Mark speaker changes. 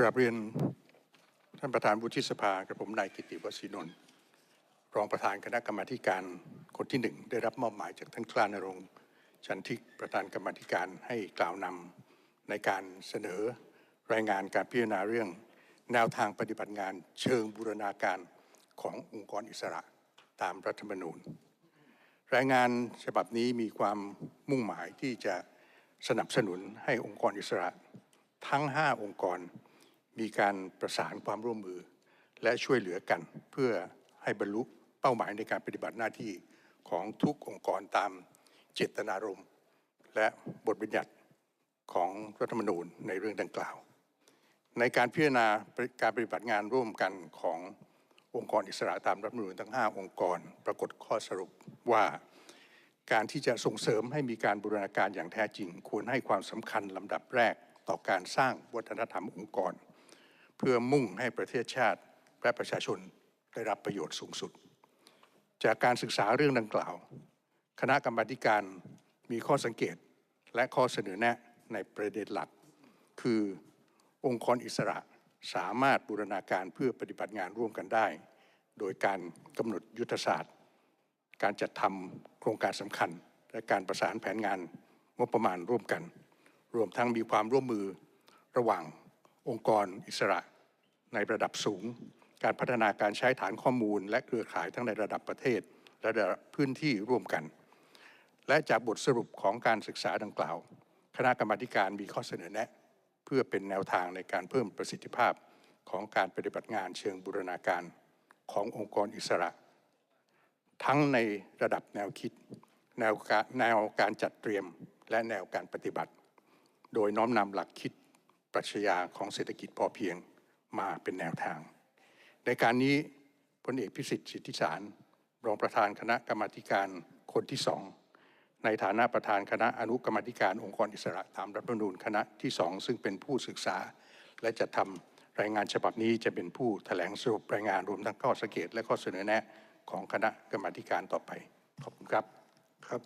Speaker 1: กราบเรียนท่านประธานวุฒิสภากระผมนายกิติวสินนท์รองประธานคณะกรรมาการคนที่หนึ่งได้รับมอบหมายจากท่านกลานรงค์ชันทิกประธานกรรมาการให้กล่าวนำในการเสนอรายงานการพิจารณาเรื่อง แนวทางปฏิบัติงานเชิงบูรณาการขององค์กรอิสระตามรัฐธรรมนูญ รายงานฉบับนี้มีความมุ่งหมายที่จะสนับสนุนให้องค์กรอิสระทั้ง 5 องค์กร มีการประสานความร่วมมือ และช่วยเหลือกันเพื่อให้บรรลุเป้าหมายในการปฏิบัติหน้าที่ของทุกองค์กรตามเจตนารมณ์ และบทบัญญัติของรัฐธรรมนูญในเรื่องดังกล่าว ในการพิจารณาการปฏิบัติงานร่วมกันขององค์กรอิสระตามรัฐธรรมนูญทั้ง 5 องค์กร ปรากฏข้อสรุปว่าการที่จะส่งเสริมให้มีการบูรณาการอย่างแท้จริง ควรให้ความสำคัญลำดับแรกต่อการสร้างวัฒนธรรมองค์กร เพื่อมุ่งให้ประเทศชาติและประชาชนได้รับประโยชน์สูงสุด จากการศึกษาเรื่องดังกล่าว คณะกรรมาการมีข้อสังเกตและข้อเสนอแนะในประเด็นหลัก คือองค์กรอิสระสามารถบูรณาการเพื่อปฏิบัติงานร่วมกันได้ โดยการกำหนดยุทธศาสตร์ การจัดทำโครงการสำคัญ และการประสานแผนงานงบประมาณร่วมกัน รวมทั้งมีความร่วมมือระหว่าง องค์กรอิสระในระดับสูง การพัฒนาการใช้ฐานข้อมูล และเครือข่ายทั้งในระดับประเทศและระดับพื้นที่ร่วมกัน และจากบทสรุปของการศึกษาดังกล่าว คณะกรรมาการมีข้อเสนอแนะ เพื่อเป็นแนวทางในการเพิ่มประสิทธิภาพของการปฏิบัติงานเชิงบูรณาการขององค์กรอิสระ ทั้งในระดับแนวคิด แนวการแนวการจัดเตรียมและแนวการปฏิบัติ โดยน้อมนำหลักคิด ปรัชญาของเศรษฐกิจพอเพียงมาเป็นแนวทาง ในการนี้พลเอกพิสิทธิ์สิทธิสาร รองประธานคณะกรรมาการคนที่สองในฐานะประธานคณะอนุกรรมธิการองค์กรอิสระตามรัฐธรรมนูญคณะที่สองซึ่งเป็นผู้ศึกษา และจะทำรายงานฉบับนี้จะเป็นผู้แถลงสรุปรายงานรวมทั้งข้อสังเกตและข้อเสนอแนะของคณะกรรมธิการต่อไป ขอบคุณครับครับ